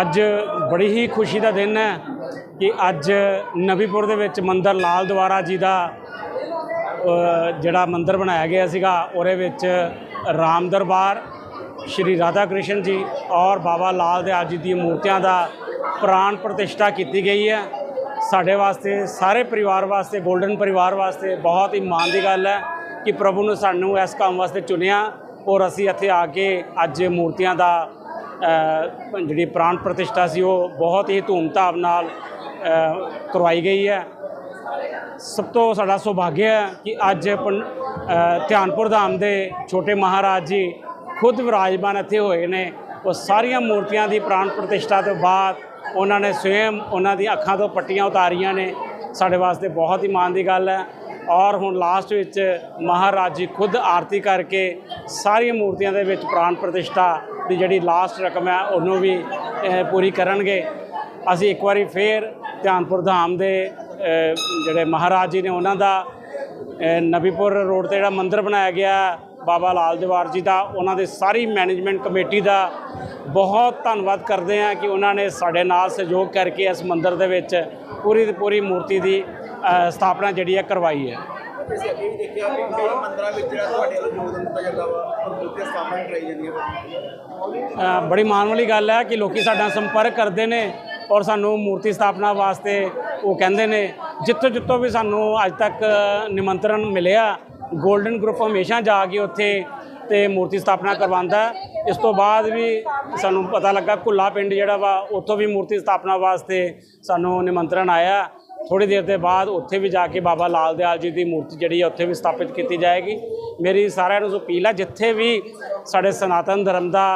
ਅੱਜ ਬੜੀ ਹੀ ਖੁਸ਼ੀ ਦਾ ਦਿਨ ਹੈ ਕਿ ਅੱਜ ਨਬੀਪੁਰ ਦੇ ਵਿੱਚ ਮੰਦਰ ਲਾਲ ਦੁਆਰਾ ਜੀ ਦਾ ਜਿਹੜਾ ਮੰਦਰ ਬਣਾਇਆ ਗਿਆ ਸੀਗਾ, ਉਹਦੇ ਵਿੱਚ ਰਾਮ ਦਰਬਾਰ, ਸ਼੍ਰੀ ਰਾਧਾ ਕ੍ਰਿਸ਼ਨ ਜੀ ਔਰ ਬਾਬਾ ਲਾਲ ਦਿਆਲ ਜੀ ਦੀ ਮੂਰਤੀਆਂ ਦਾ ਪ੍ਰਾਣ ਪ੍ਰਤਿਸ਼ਠਾ ਕੀਤੀ ਗਈ ਹੈ। ਸਾਡੇ ਵਾਸਤੇ, ਸਾਰੇ ਪਰਿਵਾਰ ਵਾਸਤੇ 골ਡਨ ਪਰਿਵਾਰ ਵਾਸਤੇ ਬਹੁਤ ਹੀ ਮਾਣ ਦੀ ਗੱਲ ਹੈ ਕਿ ਪ੍ਰਭੂ ਨੇ ਸਾਨੂੰ ਇਸ ਕੰਮ ਵਾਸਤੇ ਚੁਣਿਆ ਔਰ ਅਸੀਂ ਇੱਥੇ ਆ ਕੇ ਅੱਜ ਮੂਰਤੀਆਂ ਦਾ ਜਿਹੜੀ ਪ੍ਰਾਣ ਪ੍ਰਤਿਸ਼ਠਾ ਸੀ, ਉਹ ਬਹੁਤ ਹੀ ਧੂਮਧਾਮ ਨਾਲ ਕਰਵਾਈ ਗਈ ਹੈ। ਸਭ ਤੋਂ ਸਾਡਾ ਸੁਭਾਗਿਆ ਹੈ ਕਿ ਅੱਜ ਪੰ- ਧਿਆਨਪੁਰ ਧਾਮ ਦੇ ਛੋਟੇ ਮਹਾਰਾਜ ਜੀ ਖੁਦ ਵਿਰਾਜਮਾਨ ਇੱਥੇ ਹੋਏ ਨੇ। ਉਹ ਸਾਰੀਆਂ ਮੂਰਤੀਆਂ ਦੀ ਪ੍ਰਾਣ ਪ੍ਰਤਿਸ਼ਠਾ ਤੋਂ ਬਾਅਦ ਉਹਨਾਂ ਨੇ ਸਵੈਮ ਉਹਨਾਂ ਦੀ ਅੱਖਾਂ ਤੋਂ ਪੱਟੀਆਂ ਉਤਾਰੀਆਂ ਨੇ। ਸਾਡੇ ਵਾਸਤੇ ਬਹੁਤ ਹੀ ਮਾਣ ਦੀ ਗੱਲ ਹੈ। ਔਰ ਹੁਣ ਲਾਸਟ ਵਿੱਚ ਮਹਾਰਾਜ ਜੀ ਖੁਦ ਆਰਤੀ ਕਰਕੇ ਸਾਰੀਆਂ ਮੂਰਤੀਆਂ ਦੇ ਵਿੱਚ ਪ੍ਰਾਣ ਪ੍ਰਤਿਸ਼ਠਾ ਦੀ ਜਿਹੜੀ ਲਾਸਟ ਰਕਮ ਹੈ, ਉਹਨੂੰ ਵੀ ਪੂਰੀ ਕਰਨਗੇ। ਅਸੀਂ ਇੱਕ ਵਾਰੀ ਫੇਰ ਧਿਆਨਪੁਰ ਧਾਮ ਦੇ ਜਿਹੜੇ ਮਹਾਰਾਜ ਜੀ ਨੇ ਉਹਨਾਂ ਦਾ ਨਬੀਪੁਰ ਰੋਡ ਤੇ ਜਿਹੜਾ ਮੰਦਿਰ ਬਣਾਇਆ ਗਿਆ, ਬਾਬਾ ਲਾਲ ਦਿਵਾਰ ਜੀ ਦਾ, ਉਹਨਾਂ ਦੇ ਸਾਰੀ ਮੈਨੇਜਮੈਂਟ ਕਮੇਟੀ ਦਾ ਬਹੁਤ ਧੰਨਵਾਦ ਕਰਦੇ ਹਾਂ ਕਿ ਉਹਨਾਂ ਨੇ ਸਾਡੇ ਨਾਲ ਸਹਿਯੋਗ ਕਰਕੇ ਇਸ ਮੰਦਿਰ ਦੇ ਵਿੱਚ ਪੂਰੀ ਦੀ ਪੂਰੀ ਮੂਰਤੀ ਦੀ ਸਥਾਪਨਾ ਜਿਹੜੀ ਹੈ ਕਰਵਾਈ ਹੈ। ਅਸੀਂ ਅੱਗੇ ਵੀ ਦੇਖਿਆ ਕਿ ਕਈ ਮੰਦਰਾਂ ਵਿੱਚ ਜਿਹੜਾ ਤੁਹਾਡੇ ਵੱਲੋਂ ਯੋਗਦਾਨ ਦਿੱਤਾ ਜਾਂਦਾ ਵਾ ਮੂਰਤੀਆਂ ਸਥਾਪਨਾ ਕਰਾਈ ਜਾਂਦੀਆਂ ਵਾ ਬੜੀ ਮਾਣ ਵਾਲੀ ਗੱਲ ਹੈ ਕਿ ਲੋਕੀ ਸਾਡਾ ਸੰਪਰਕ ਕਰਦੇ ਨੇ ਔਰ ਸਾਨੂੰ ਮੂਰਤੀ ਸਥਾਪਨਾ ਵਾਸਤੇ ਉਹ ਕਹਿੰਦੇ ਨੇ। ਜਿੱਥੋਂ ਜਿੱਥੋਂ ਵੀ ਸਾਨੂੰ ਅੱਜ ਤੱਕ ਨਿਮੰਤਰਣ ਮਿਲਿਆ 골ਡਨ ਗਰੁੱਪ ਹਮੇਸ਼ਾ ਜਾ ਕੇ ਉੱਥੇ ਤੇ ਮੂਰਤੀ ਸਥਾਪਨਾ ਕਰਵਾਉਂਦਾ ਇਸ ਤੋਂ ਬਾਅਦ ਵੀ ਸਾਨੂੰ ਪਤਾ ਲੱਗਾ ਕੁੱਲਾ ਪਿੰਡ ਜਿਹੜਾ ਵਾ, ਉੱਥੋਂ ਵੀ ਮੂਰਤੀ ਸਥਾਪਨਾ ਵਾਸਤੇ ਸਾਨੂੰ ਨਿਮੰਤਰਣ ਆਇਆ। ਥੋੜੀ ਦੇਰ ਦੇ ਬਾਅਦ ਉੱਥੇ ਵੀ ਜਾ ਕੇ ਬਾਬਾ ਲਾਲ ਦਿਆਲ ਜੀ ਦੀ ਮੂਰਤੀ ਜਿਹੜੀ ਹੈ ਉੱਥੇ ਵੀ ਸਥਾਪਿਤ ਕੀਤੀ ਜਾਏਗੀ। ਮੇਰੀ ਸਾਰਿਆਂ ਨੂੰ ਅਪੀਲ ਹੈ ਜਿੱਥੇ ਵੀ ਸਾਡੇ ਸਨਾਤਨ ਧਰਮ ਦਾ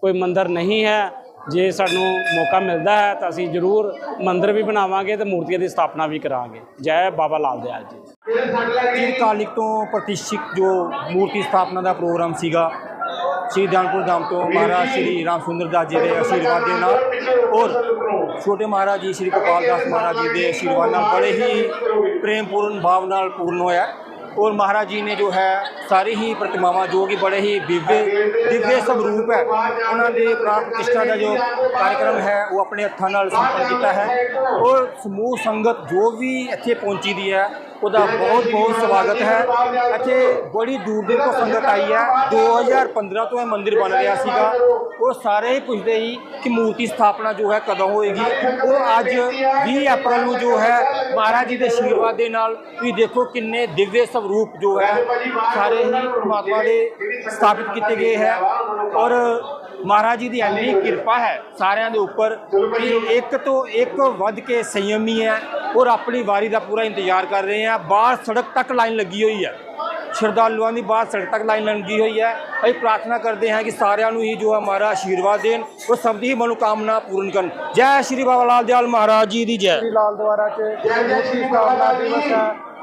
ਕੋਈ ਮੰਦਿਰ ਨਹੀਂ ਹੈ ਜੇ ਸਾਨੂੰ ਮੌਕਾ ਮਿਲਦਾ ਹੈ ਤਾਂ ਅਸੀਂ ਜ਼ਰੂਰ ਮੰਦਿਰ ਵੀ ਬਣਾਵਾਂਗੇ ਤੇ ਮੂਰਤੀਆਂ ਦੀ ਸਥਾਪਨਾ ਵੀ ਕਰਾਂਗੇ। ਜੈ ਬਾਬਾ ਲਾਲ ਦਿਆਲ ਜੀ। ਚਿਰਕਾਲਿਕ ਤੋਂ ਪ੍ਰਤੀਸ਼ਿਤ ਜੋ ਮੂਰਤੀ ਸਥਾਪਨਾ ਦਾ ਪ੍ਰੋਗਰਾਮ ਸੀਗਾ ਸ਼੍ਰੀ ਦਾਨਪੁਰ ਧਾਮ ਤੋਂ ਮਹਾਰਾਜ ਸ਼੍ਰੀ ਰਾਮ ਸੁੰਦਰ ਦਾਸ ਜੀ ਦੇ ਆਸ਼ੀਰਵਾਦ ਦੇ ਨਾਲ ਔਰ ਛੋਟੇ ਮਹਾਰਾਜ ਜੀ, ਸ਼੍ਰੀ ਗੋਪਾਲ ਦਾਸ ਮਹਾਰਾਜ ਜੀ ਦੇ ਆਸ਼ੀਰਵਾਦ ਨਾਲ ਬੜੇ ਹੀ ਪ੍ਰੇਮਪੂਰਨ ਭਾਵ ਨਾਲ ਪੂਰਨ ਹੋਇਆ ਔਰ ਮਹਾਰਾਜ ਜੀ ਨੇ ਜੋ ਹੈ, ਸਾਰੀ ਹੀ ਪ੍ਰਤਿਮਾਵਾਂ ਜੋ ਕਿ ਬੜੇ ਹੀ ਦਿਵਯ ਦਿਵਯ ਸਰੂਪ ਹੈ, ਉਹਨਾਂ ਦੇ ਪ੍ਰਾਣ ਪ੍ਰਤਿਸ਼ਠਾ ਦਾ ਜੋ ਕਾਰਜਕ੍ਰਮ ਹੈ, ਉਹ ਆਪਣੇ ਹੱਥਾਂ ਨਾਲ ਸੰਪੰਨ ਕੀਤਾ ਹੈ। ਔਰ ਸਮੂਹ ਸੰਗਤ ਜੋ ਵੀ ਇੱਥੇ ਪਹੁੰਚੀ ਦੀ ਹੈ ਉਹਦਾ ਬਹੁਤ ਬਹੁਤ ਸਵਾਗਤ ਹੈ। ਇੱਥੇ ਬੜੀ ਦੂਰ ਦੂਰ ਤੋਂ ਸੰਗਤ ਆਈ ਹੈ। 2015 ਤੋਂ ਇਹ ਮੰਦਿਰ ਬਣ ਰਿਹਾ ਸੀਗਾ। ਉਹ ਸਾਰੇ ਹੀ ਪੁੱਛਦੇ ਸੀ ਕਿ ਮੂਰਤੀ ਸਥਾਪਨਾ ਜੋ ਹੈ ਕਦੋਂ ਹੋਏਗੀ। ਉਹ ਅੱਜ 20 ਅਪ੍ਰੈਲ ਨੂੰ ਜੋ ਹੈ, ਮਹਾਰਾਜ ਜੀ ਦੇ ਆਸ਼ੀਰਵਾਦ ਦੇ ਨਾਲ ਤੁਸੀਂ ਦੇਖੋ ਕਿੰਨੇ ਦਿਵਯ ਸਰੂਪ ਜੋ ਹੈ, ਸਾਰੇ ਹੀ ਪਰਮਾਤਮਾ ਦੇ ਸਥਾਪਿਤ ਕੀਤੇ ਗਏ ਹੈ। ਔਰ ਮਹਾਰਾਜ ਜੀ ਦੀ ਇੰਨੀ ਕਿਰਪਾ ਹੈ ਸਾਰਿਆਂ ਦੇ ਉੱਪਰ ਕਿ ਇੱਕ ਤੋਂ ਇੱਕ ਵੱਧ ਕੇ ਸੰਯਮੀ ਹੈ। ਔਰ ਆਪਣੀ ਵਾਰੀ ਦਾ ਪੂਰਾ ਇੰਤਜ਼ਾਰ ਕਰ ਰਹੇ ਆ ਬਾਹਰ ਸੜਕ ਤੱਕ ਲਾਈਨ ਲੱਗੀ ਹੋਈ ਹੈ। ਸ਼ਰਧਾਲੂਆਂ ਦੀ ਬਾਹਰ ਸੜਕ ਤੱਕ ਲਾਈਨ ਲੱਗੀ ਹੋਈ ਹੈ। ਅਸੀਂ ਪ੍ਰਾਰਥਨਾ ਕਰਦੇ ਹਾਂ ਕਿ ਸਾਰਿਆਂ ਨੂੰ ਹੀ ਜੋ ਹੈ ਹਮਾਰਾ ਆਸ਼ੀਰਵਾਦ ਦੇਣ ਔਰ ਸਭ ਦੀ ਮਨੋਕਾਮਨਾ ਪੂਰਨ ਕਰਨ। ਜੈ ਸ਼੍ਰੀ ਬਾਬਾ ਲਾਲ ਦਿਆਲ ਮਹਾਰਾਜ ਜੀ ਦੀ ਜੈ। ਲਾਲ ਦੁਆਰਾ ਚ ਮੂਰਤੀ ਸਥਾਪਨਾ ਦਿਵਸ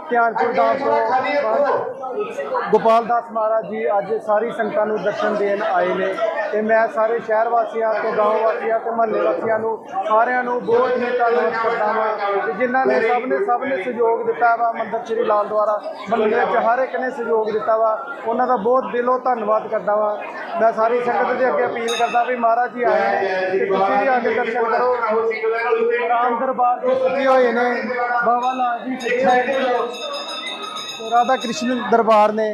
ਧਿਆਨਪੁਰ ਧਾਮ ਤੋਂ ਗੋਪਾਲ ਦਾਸ ਮਹਾਰਾਜ ਜੀ ਅੱਜ ਸਾਰੀ ਸੰਗਤਾਂ ਨੂੰ ਦਰਸ਼ਨ ਦੇਣ ਆਏ ਨੇ ਤੇ ਮੈਂ ਸਾਰੇ ਸ਼ਹਿਰ ਵਾਸੀਆਂ ਤੇ ਗਾਂਵ ਵਾਸੀਆਂ ਤੇ ਮਹੱਲੇ ਵਾਸੀਆਂ ਨੂੰ ਸਾਰਿਆਂ ਨੂੰ ਬਹੁਤ ਹੀ ਧੰਨਵਾਦ ਕਰਦਾ ਹਾਂ ਤੇ ਜਿਨ੍ਹਾਂ ਨੇ ਸਭ ਨੇ ਸਭ ਨੇ ਸਹਿਯੋਗ ਦਿੱਤਾ ਵਾ ਮੰਦਰ ਸ਼੍ਰੀ ਲਾਲ ਦੁਆਰਾ ਮੰਦਰ ਵਿੱਚ ਹਰ ਇੱਕ ਨੇ ਸਹਿਯੋਗ ਦਿੱਤਾ ਵਾ ਉਹਨਾਂ ਦਾ ਬਹੁਤ ਦਿਲੋਂ ਧੰਨਵਾਦ ਕਰਦਾ ਵਾ ਮੈਂ ਸਾਰੀ ਸੰਗਤ ਦੇ ਅੱਗੇ ਅਪੀਲ ਕਰਦਾ ਵੀ ਮਹਾਰਾਜ ਜੀ ਆਏ ਨੇ ਤੇ ਤੁਸੀਂ ਵੀ ਆ ਕੇ ਦਰਸ਼ਨ ਕਰੋ ਰਾਮ ਦਰਬਾਰ ਦੇ ਸੱਜੇ ਹੋਏ ਨੇ ਬਾਬਾ ਲਾਲ ਜੀ ਸੱਜੇ ਹੋਏ ਨੇ ਤੇ ਰਾਧਾ ਕ੍ਰਿਸ਼ਨ ਦਰਬਾਰ ਨੇ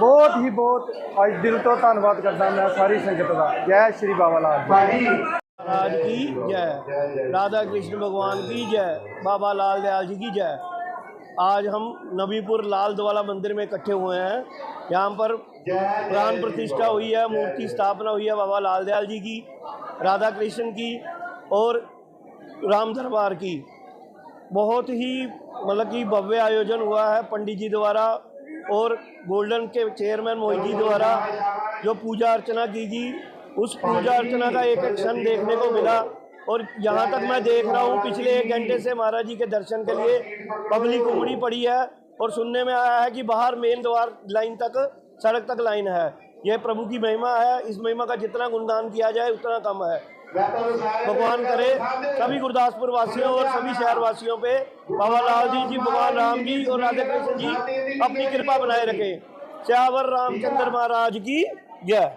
ਬਹੁਤ ਹੀ ਬਹੁਤ ਅੱਜ ਦਿਲ ਤੋਂ ਧੰਨਵਾਦ ਕਰਦਾ ਮੈਂ ਸਾਰੀ ਸੰਗਤ ਦਾ ਜੈ ਸ਼੍ਰੀ ਬਾਬਾ ਲਾਲ ਜੀ महाराज की जय राधा कृष्ण भगवान की जय बाबा लाल दयाल जी की जय आज हम नबीपुर लाल द्वाला मंदिर में इकट्ठे हुए हैं यहाँ पर प्राण प्रतिष्ठा हुई है मूर्ति स्थापना हुई है बाबा लाल दयाल जी की राधा कृष्ण की और राम दरबार की बहुत ही मतलब कि भव्य आयोजन हुआ है पंडित जी द्वारा और गोल्डन के चेयरमैन मोहित जी द्वारा जो पूजा अर्चना की गई। उस पूजा अर्चना का एक एक क्षण देखने को मिला और यहाँ तक मैं देख रहा हूँ, पिछले एक घंटे से महाराज जी के दर्शन के लिए पब्लिक उमड़ी पड़ी है और सुनने में आया है कि बाहर मेन द्वार लाइन तक, सड़क तक लाइन है। यह प्रभु की महिमा है, इस महिमा का जितना गुणगान किया जाए, उतना कम है। भगवान करे सभी गुरदासपुर वासियों और सभी शहर वासियों पे बाबा लाल जी जी भगवान राम जी और राधे कृष्ण जी अपनी कृपा बनाए रखे श्यावर रामचंद्र महाराज की जय